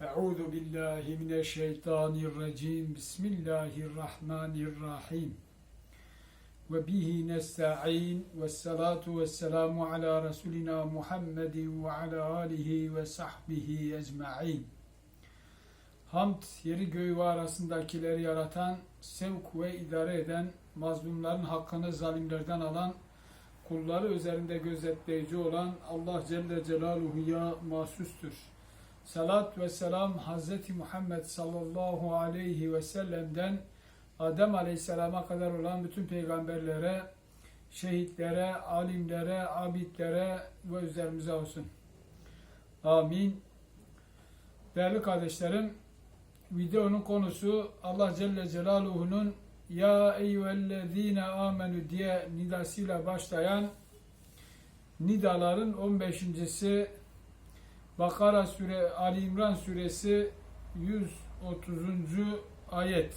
Euzu billahi mineşşeytanirracim. Bismillahirrahmanirrahim. Ve bihi nesta'in ve salatu ve selamu ala Resulina Muhammedin ve ala alihi ve sahbihi ecma'in. Hamd, yeri göğü ve arasındakileri yaratan, sevk ve idare eden, mazlumların hakkını zalimlerden alan, kulları üzerinde gözetleyici olan Allah Celle Celaluhu'ya mahsustur. Salat ve selam Hz. Muhammed sallallahu aleyhi ve sellem'den Adem aleyhisselama kadar olan bütün peygamberlere, şehitlere, alimlere, abidlere ve üzerimize olsun. Amin. Değerli kardeşlerim, videonun konusu Allah Celle Celaluhu'nun Ya eyyühellezine amenü diye nidasıyla başlayan nidaların 15.si Bakara Sure Ali İmran Suresi 130. ayet.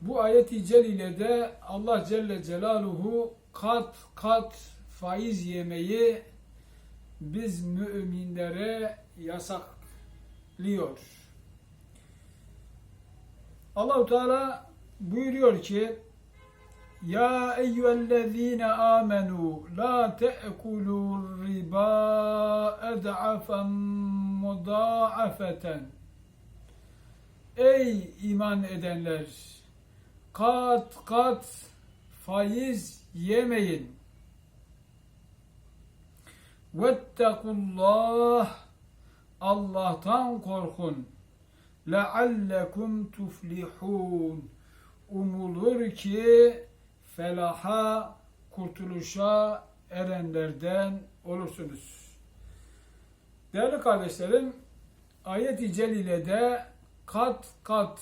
Bu ayet-i celile de Allah Celle Celaluhu kat kat faiz yemeyi biz müminlere yasaklıyor. Allahu Teala buyuruyor ki يا أيها الذين آمنوا لا تأكلوا الربا أضعافا مضاعفة. أي إيمان edenler قات قات فايز يمين واتقوا الله الله korkun. لعلكم تفلحون. Umulur ki felaha, kurtuluşa erenlerden olursunuz. Değerli kardeşlerim, ayet-i celilede kat kat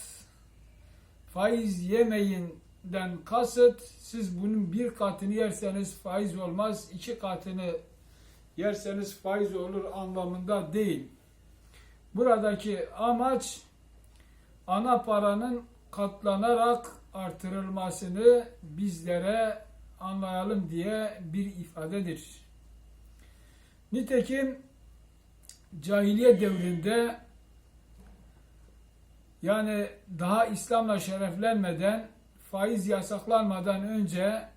faiz yemeyinden kasıt siz bunun bir katını yerseniz faiz olmaz, iki katını yerseniz faiz olur anlamında değil. Buradaki amaç ana paranın katlanarak artırılmasını bizlere anlayalım diye bir ifadedir. Nitekim cahiliye devrinde yani daha İslam'la şereflenmeden, faiz yasaklanmadan önce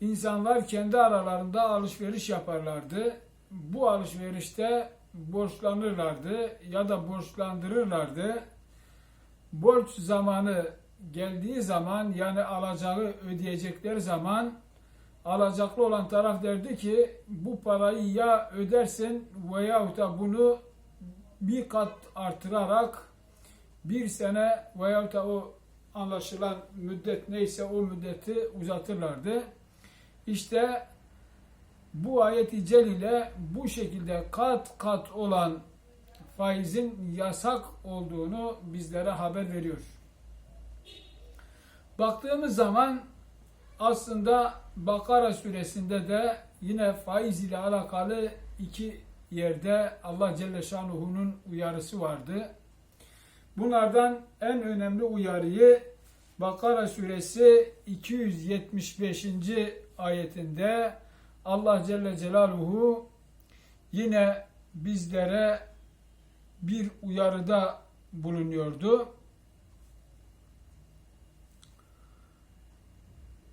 insanlar kendi aralarında alışveriş yaparlardı. Bu alışverişte borçlanırlardı ya da borçlandırırlardı. Borç zamanı geldiği zaman yani alacağı ödeyecekleri zaman alacaklı olan taraf derdi ki bu parayı ya ödersin veyahut da bunu bir kat artırarak bir sene veyahut da o anlaşılan müddet neyse o müddeti uzatırlardı. İşte bu ayet-i celile bu şekilde kat kat olan faizin yasak olduğunu bizlere haber veriyor. Baktığımız zaman aslında Bakara suresinde de yine faiz ile alakalı iki yerde Allah Celle Şanuhu'nun uyarısı vardı. Bunlardan en önemli uyarıyı Bakara suresi 275. ayetinde Allah Celle Celaluhu yine bizlere bir uyarıda bulunuyordu.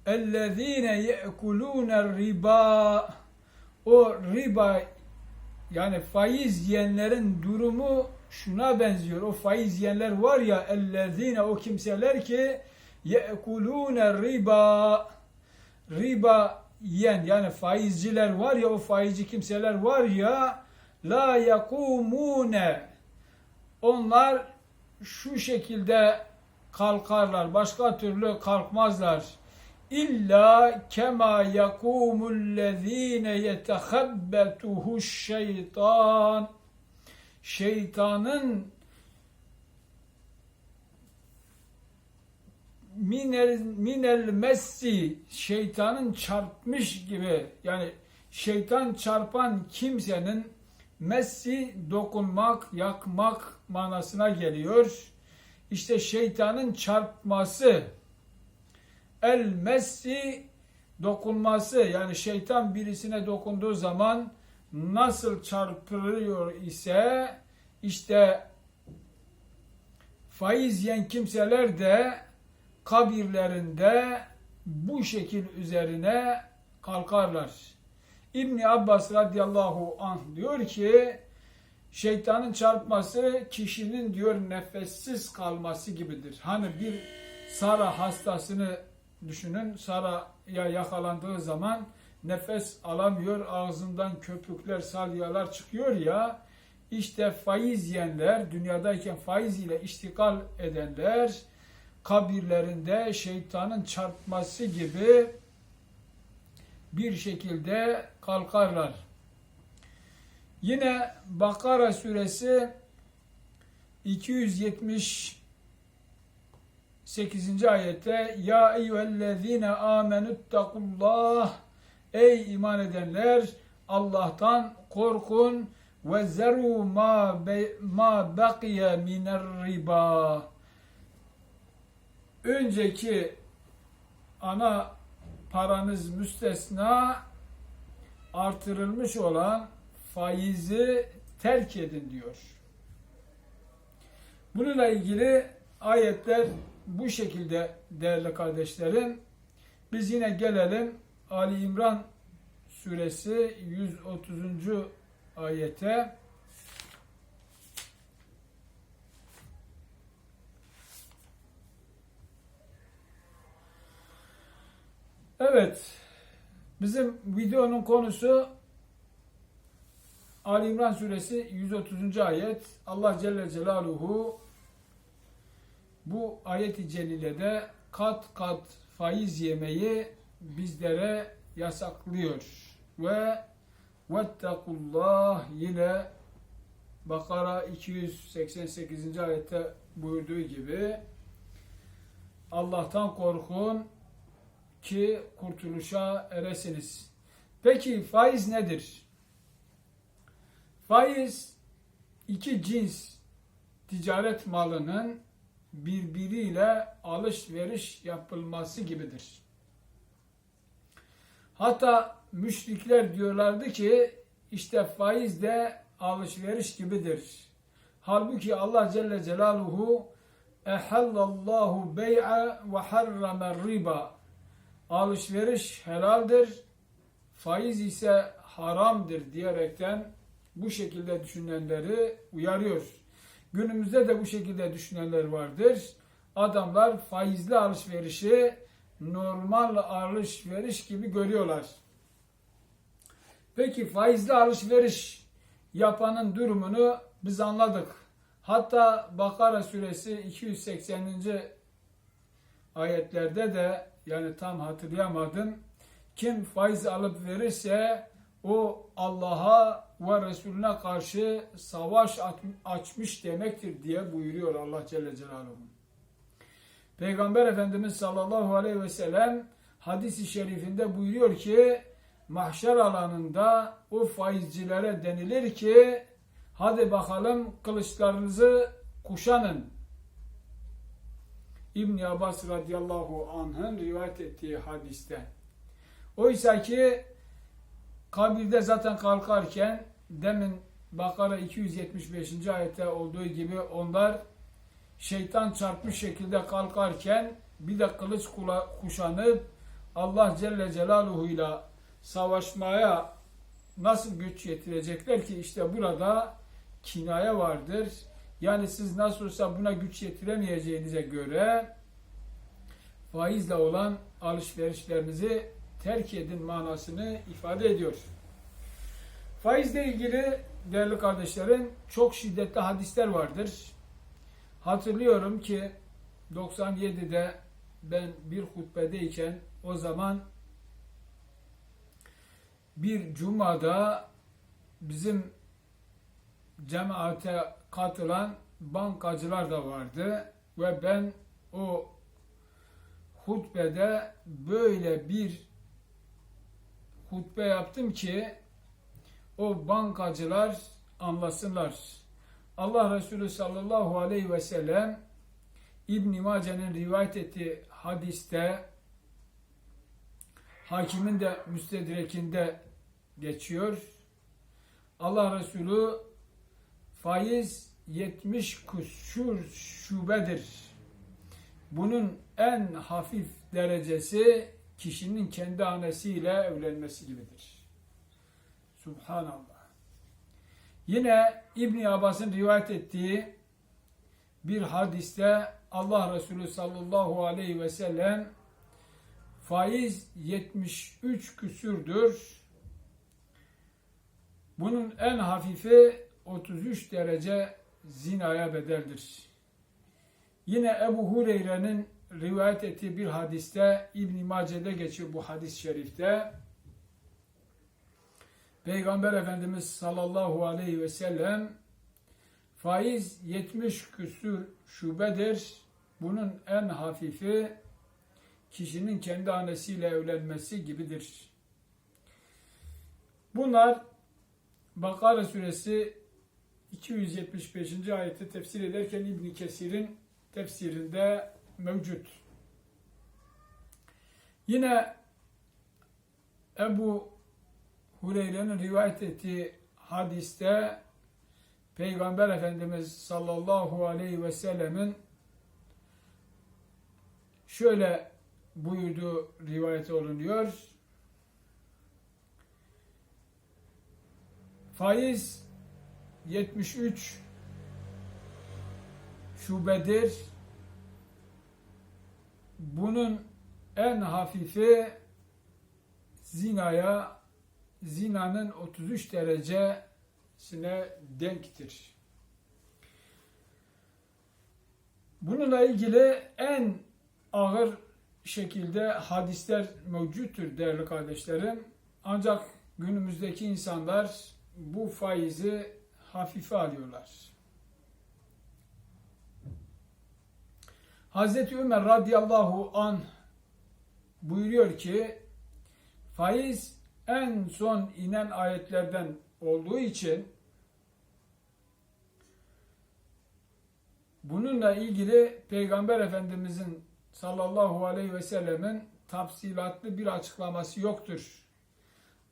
اَلَّذ۪ينَ يَأْكُلُونَ الرِّبَا O riba yani faiz yiyenlerin durumu şuna benziyor. O faiz yiyenler var ya اَلَّذ۪ينَ o kimseler ki يَأْكُلُونَ riba riba yiyen yani faizciler var ya o faizci kimseler var ya la yakumune onlar şu şekilde kalkarlar başka türlü kalkmazlar illa kema yakumullezine yetehabbetuhu şeytan şeytanın minel, minel messi şeytanın çarpmış gibi yani şeytan çarpan kimsenin messi dokunmak, yakmak manasına geliyor. İşte şeytanın çarpması el messi dokunması yani şeytan birisine dokunduğu zaman nasıl çarpılıyor ise işte faiz yiyen kimseler de kabirlerinde bu şekil üzerine kalkarlar. İbni Abbas radıyallahu anh diyor ki şeytanın çarpması kişinin diyor nefessiz kalması gibidir. Hani bir Sara hastasını düşünün. Sara'ya yakalandığı zaman nefes alamıyor, ağzından köpükler, salyalar çıkıyor ya. İşte faiz yiyenler, dünyadayken faiz ile iştikal edenler, kabirlerinde şeytanın çarpması gibi bir şekilde kalkarlar. Yine Bakara suresi 278. ayette Ya eyyühellezine amenüttakullah Ey iman edenler Allah'tan korkun ve zeru ma be, ma bakiye miner riba önceki ana paranız müstesna artırılmış olan faizi terk edin diyor. Bununla ilgili ayetler bu şekilde değerli kardeşlerim. Biz yine gelelim Ali İmran suresi 130. ayete. Evet, bizim videonun konusu Ali İmran suresi 130. ayet. Allah Celle Celaluhu bu ayet-i celilede kat kat faiz yemeyi bizlere yasaklıyor. Ve vettekullah yine Bakara 288. ayette buyurduğu gibi Allah'tan korkun ki kurtuluşa eresiniz. Peki faiz nedir? Faiz iki cins ticaret malının birbiriyle alışveriş yapılması gibidir. Hatta müşrikler diyorlardı ki işte faiz de alışveriş gibidir. Halbuki Allah Celle Celaluhu ehallallahu bey'a ve harramer riba alışveriş helaldir, faiz ise haramdır diyerekten bu şekilde düşünenleri uyarıyor. Günümüzde de bu şekilde düşünenler vardır. Adamlar faizli alışverişi normal alışveriş gibi görüyorlar. Peki faizli alışveriş yapanın durumunu biz anladık. Hatta Bakara suresi 280. ayetlerde de yani tam hatırlayamadım. Kim faiz alıp verirse o Allah'a ve Resulüne karşı savaş açmış demektir diye buyuruyor Allah Celle Celaluhu. Peygamber Efendimiz sallallahu aleyhi ve sellem hadisi şerifinde buyuruyor ki mahşer alanında o faizcilere denilir ki hadi bakalım kılıçlarınızı kuşanın. İbn Abbas radıyallahu anh'ın rivayet ettiği hadiste. Oysa ki kabirde zaten kalkarken demin Bakara 275. ayette olduğu gibi onlar şeytan çarpmış şekilde kalkarken bir de kılıç kuşanıp Allah Celle Celaluhu ile savaşmaya nasıl güç yetirecekler ki işte burada kinaya vardır. Yani siz nasıl olsa buna güç yetiremeyeceğinize göre faizle olan alışverişlerinizi terk edin manasını ifade ediyor. Faizle ilgili değerli kardeşlerim çok şiddetli hadisler vardır. Hatırlıyorum ki 97'de ben bir hutbedeyken o zaman bir cumada bizim cemaate katılan bankacılar da vardı ve ben o hutbede böyle bir hutbe yaptım ki o bankacılar anlasınlar. Allah Resulü sallallahu aleyhi ve sellem İbn Mace'nin rivayet ettiği hadiste hakimin de müstedrekinde geçiyor. Allah Resulü faiz 70 küsur şubedir. Bunun en hafif derecesi kişinin kendi annesiyle evlenmesi gibidir. Subhanallah. Yine İbn Abbas'ın rivayet ettiği bir hadiste Allah Resulü sallallahu aleyhi ve sellem faiz 73 küsürdür. Bunun en hafifi 33 derece zinaya bedeldir. Yine Ebu Hureyre'nin rivayet ettiği bir hadiste İbn Mace'de geçiyor bu hadis-i şerifte. Peygamber Efendimiz sallallahu aleyhi ve sellem faiz 70 küsür şubedir. Bunun en hafifi kişinin kendi annesiyle evlenmesi gibidir. Bunlar Bakara suresi 275. ayeti tefsir ederken İbn Kesir'in tefsirinde mevcut. Yine Ebu Hureyre'nin rivayet ettiği hadiste Peygamber Efendimiz sallallahu aleyhi ve sellemin şöyle buyurduğu rivayet olunuyor. Faiz 73 şubedir. Bunun en hafifi zinaya zinanın 33 derecesine denktir. Bununla ilgili en ağır şekilde hadisler mevcuttur değerli kardeşlerim. Ancak günümüzdeki insanlar bu faizi hafife alıyorlar. Hazreti Ömer radıyallahu an buyuruyor ki faiz en son inen ayetlerden olduğu için bununla ilgili Peygamber Efendimizin sallallahu aleyhi ve sellemin tafsilatlı bir açıklaması yoktur.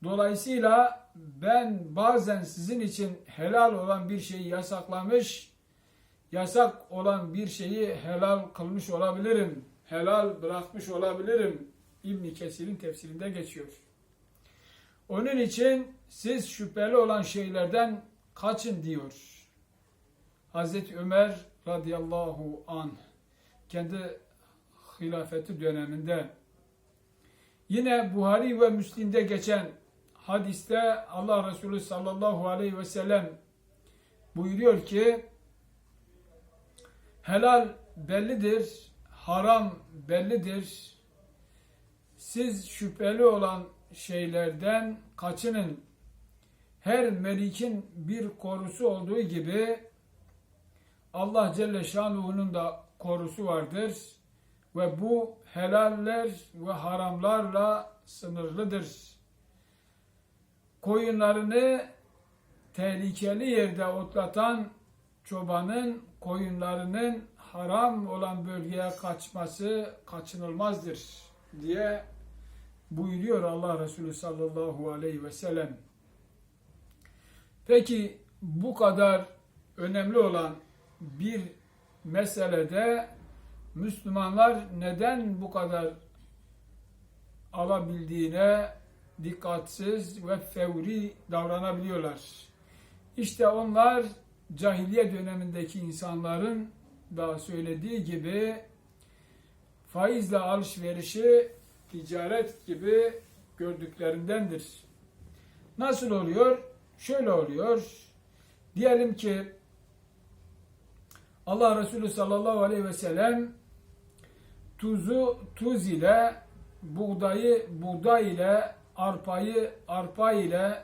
Dolayısıyla ben bazen sizin için helal olan bir şeyi yasaklamış, yasak olan bir şeyi helal kılmış olabilirim. Helal bırakmış olabilirim. İbn Kesir'in tefsirinde geçiyor. Onun için siz şüpheli olan şeylerden kaçın diyor. Hazreti Ömer radıyallahu an kendi hilafeti döneminde. Yine Buhari ve Müslim'de geçen hadiste Allah Resulü sallallahu aleyhi ve sellem buyuruyor ki helal bellidir, haram bellidir. Siz şüpheli olan şeylerden kaçının. Her melikin bir korusu olduğu gibi Allah Celle Şanuhu'nun da korusu vardır ve bu helaller ve haramlarla sınırlıdır. Koyunlarını tehlikeli yerde otlatan çobanın koyunlarının haram olan bölgeye kaçması kaçınılmazdır diye buyuruyor Allah Resulü sallallahu aleyhi ve sellem. Peki bu kadar önemli olan bir meselede Müslümanlar neden bu kadar alabildiğine dikkatsiz ve fevri davranabiliyorlar? İşte onlar cahiliye dönemindeki insanların da söylediği gibi faizle alışverişi ticaret gibi gördüklerindendir. Nasıl oluyor? Şöyle oluyor. Diyelim ki Allah Resulü sallallahu aleyhi ve sellem tuzu tuz ile buğdayı buğday ile arpayı arpa ile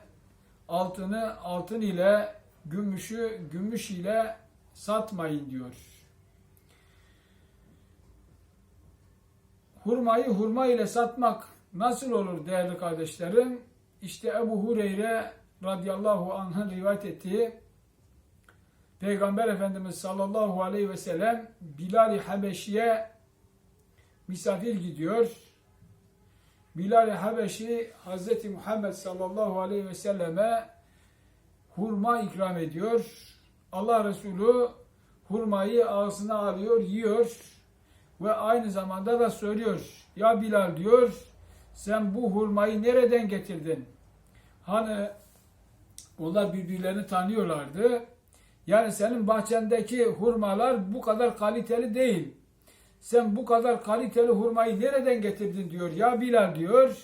altını altın ile gümüşü gümüş ile satmayın diyor. Hurmayı hurma ile satmak nasıl olur değerli kardeşlerim? İşte Ebu Hureyre radıyallahu anh'ın rivayet ettiği Peygamber Efendimiz sallallahu aleyhi ve sellem Bilal-i Habeşi'ye misafir gidiyor. Bilal-i Habeşi Hazreti Muhammed sallallahu aleyhi ve selleme hurma ikram ediyor. Allah Resulü hurmayı ağzına alıyor, yiyor ve aynı zamanda da soruyor. Ya Bilal diyor, sen bu hurmayı nereden getirdin? Hani onlar birbirlerini tanıyorlardı. Yani senin bahçendeki hurmalar bu kadar kaliteli değil. Sen bu kadar kaliteli hurmayı nereden getirdin diyor. Ya Bilal diyor.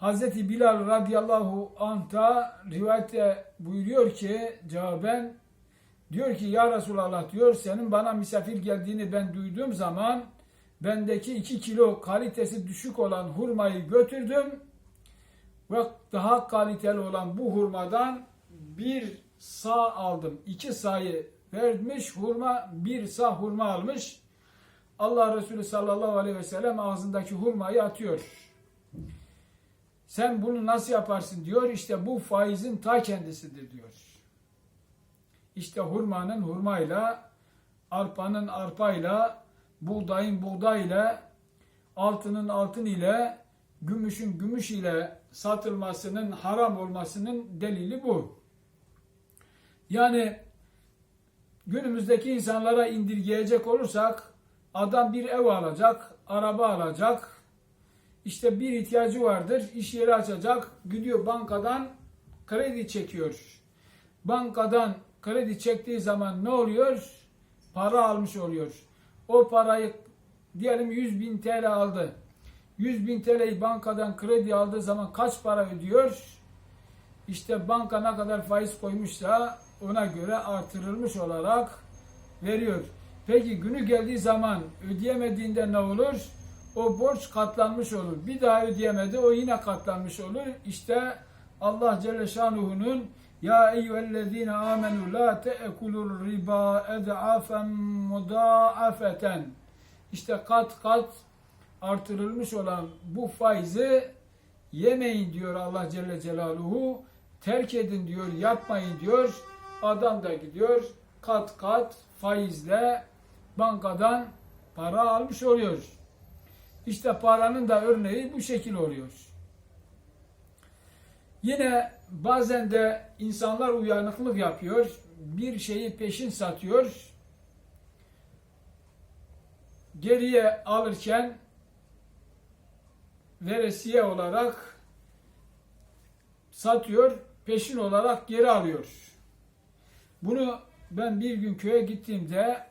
Hazreti Bilal radıyallahu anh da rivayette buyuruyor ki cevaben diyor ki ya Resulallah diyor senin bana misafir geldiğini ben duyduğum zaman bendeki iki kilo kalitesi düşük olan hurmayı götürdüm ve daha kaliteli olan bu hurmadan bir sağ aldım. İki sayı vermiş hurma, bir sağ hurma almış. Allah Resulü sallallahu aleyhi ve sellem ağzındaki hurmayı atıyor. Sen bunu nasıl yaparsın diyor. İşte bu faizin ta kendisidir diyor. İşte hurmanın hurmayla, arpanın arpayla, buğdayın buğdayla, altının altın ile, gümüşün gümüş ile satılmasının haram olmasının delili bu. Yani günümüzdeki insanlara indirgeyecek olursak adam bir ev alacak, araba alacak, işte bir ihtiyacı vardır, iş yeri açacak, gidiyor bankadan kredi çekiyor. Bankadan kredi çektiği zaman ne oluyor? Para almış oluyor. O parayı diyelim 100 bin TL aldı. 100 bin TL'yi bankadan kredi aldığı zaman kaç para ödüyor? İşte banka ne kadar faiz koymuşsa ona göre artırılmış olarak veriyor. Peki günü geldiği zaman ödeyemediğinde ne olur? O borç katlanmış olur. Bir daha ödeyemedi o yine katlanmış olur. İşte Allah Celle Şanuhu'nun ya eyyühellezine amenu la te'ekulur riba ed'afen mudaafeten işte kat kat artırılmış olan bu faizi yemeyin diyor Allah Celle Celaluhu. Terk edin diyor, yapmayın diyor. Adam da gidiyor kat kat faizle bankadan para almış oluyor. İşte paranın da örneği bu şekil oluyor. Yine bazen de insanlar uyanıklık yapıyor. Bir şeyi peşin satıyor. Geriye alırken veresiye olarak satıyor, peşin olarak geri alıyor. Bunu ben bir gün köye gittiğimde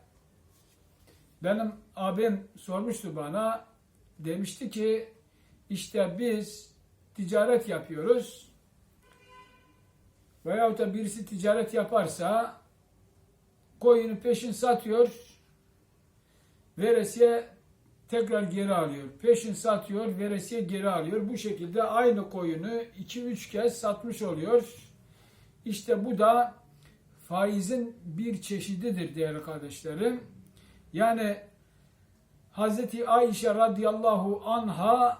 benim abim sormuştu bana, demişti ki işte biz ticaret yapıyoruz veyahut da birisi ticaret yaparsa koyunu peşin satıyor, veresiye tekrar geri alıyor. Peşin satıyor, veresiye geri alıyor. Bu şekilde aynı koyunu 2-3 kez satmış oluyor. İşte bu da faizin bir çeşididir değerli kardeşlerim. Yani Hazreti Ayşe radıyallahu anha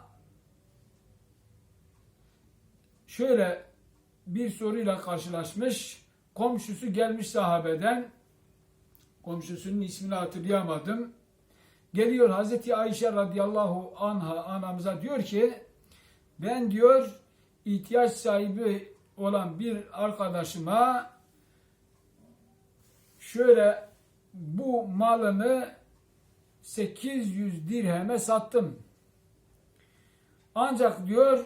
şöyle bir soruyla karşılaşmış. Komşusu gelmiş sahabeden. Komşusunun ismini hatırlayamadım. Geliyor Hazreti Ayşe radıyallahu anha anamıza diyor ki ben diyor ihtiyaç sahibi olan bir arkadaşıma şöyle bu malını 800 dirheme sattım. Ancak diyor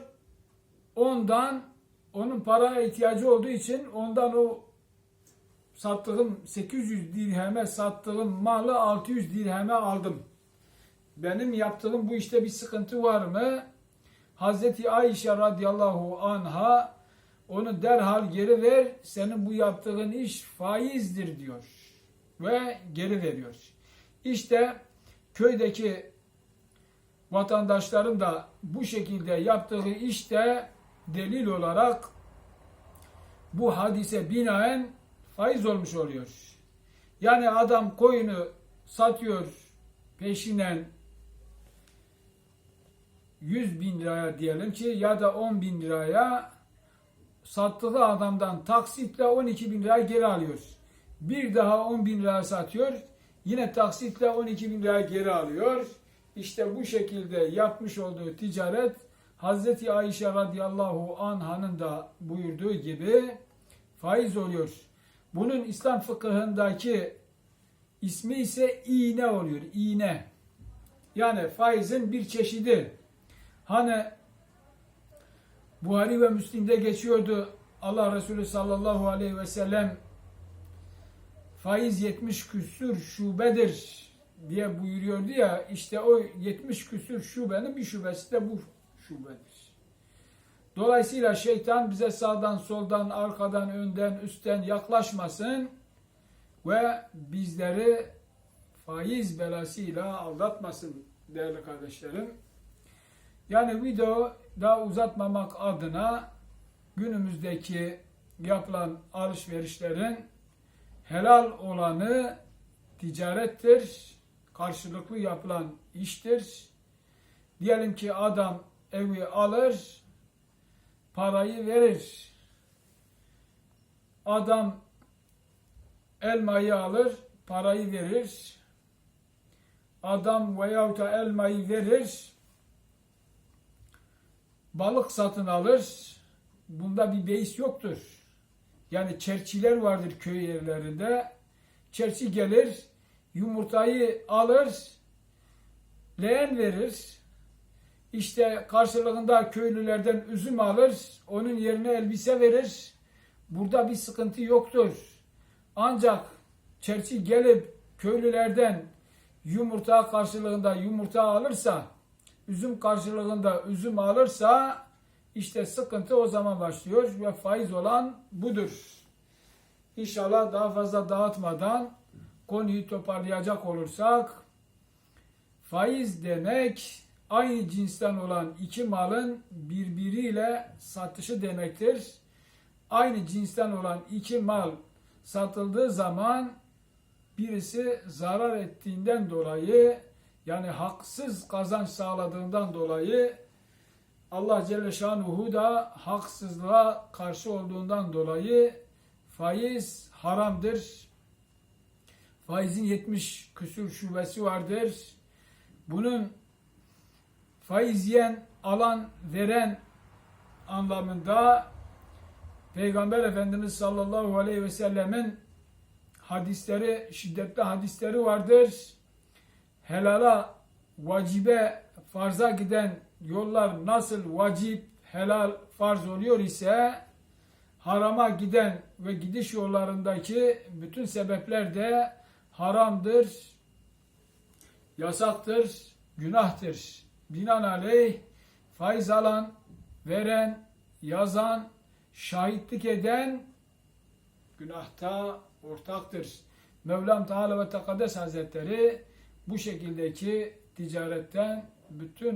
ondan onun paraya ihtiyacı olduğu için ondan o sattığım 800 dirheme sattığım malı 600 dirheme aldım. Benim yaptığım bu işte bir sıkıntı var mı? Hazreti Ayşe radıyallahu anha onu derhal geri ver. Senin bu yaptığın iş faizdir diyor. Ve geri veriyor. İşte köydeki vatandaşların da bu şekilde yaptığı işte delil olarak bu hadise binaen faiz olmuş oluyor. Yani adam koyunu satıyor peşinen 100 bin liraya diyelim ki ya da 10 bin liraya sattığı adamdan taksitle 12 bin lira geri alıyor. Bir daha 10 bin lira satıyor. Yine taksitle 12 bin lira geri alıyor. İşte bu şekilde yapmış olduğu ticaret Hazreti Ayşe radıyallahu anhanın da buyurduğu gibi faiz oluyor. Bunun İslam fıkıhındaki ismi ise iğne oluyor. İğne. Yani faizin bir çeşidi. Hani Buhari ve Müslim'de geçiyordu Allah Resulü sallallahu aleyhi ve sellem faiz 70 küsür şubedir diye buyuruyordu ya işte o 70 küsür şubenin bir şubesi de bu şubedir. Dolayısıyla şeytan bize sağdan soldan arkadan önden üstten yaklaşmasın ve bizleri faiz belasıyla aldatmasın değerli kardeşlerim. Yani video daha uzatmamak adına günümüzdeki yapılan alışverişlerin helal olanı ticarettir, karşılıklı yapılan iştir. Diyelim ki adam evi alır, parayı verir. Adam elmayı alır, parayı verir. Adam veyahut da elmayı verir, balık satın alır. Bunda bir beis yoktur. Yani çerçiler vardır köy yerlerinde. Çerçi gelir, yumurtayı alır, leğen verir. İşte karşılığında köylülerden üzüm alır, onun yerine elbise verir. Burada bir sıkıntı yoktur. Ancak çerçi gelip köylülerden yumurta karşılığında yumurta alırsa, üzüm karşılığında üzüm alırsa işte sıkıntı o zaman başlıyor ve faiz olan budur. İnşallah daha fazla dağıtmadan konuyu toparlayacak olursak faiz demek aynı cinsten olan iki malın birbiriyle satışı demektir. Aynı cinsten olan iki mal satıldığı zaman birisi zarar ettiğinden dolayı yani haksız kazanç sağladığından dolayı Allah Celle Şanuhu da haksızlığa karşı olduğundan dolayı faiz haramdır. Faizin 70 küsür şubesi vardır. Bunun faiz yiyen, alan, veren anlamında Peygamber Efendimiz sallallahu aleyhi ve sellemin hadisleri, şiddetli hadisleri vardır. Helala, vacibe, farza giden yollar nasıl vacip, helal, farz oluyor ise harama giden ve gidiş yollarındaki bütün sebepler de haramdır, yasaktır, günahtır. Binaenaleyh faiz alan, veren, yazan, şahitlik eden günahta ortaktır. Mevlam Teala ve Tekaddes Hazretleri bu şekildeki ticaretten bütün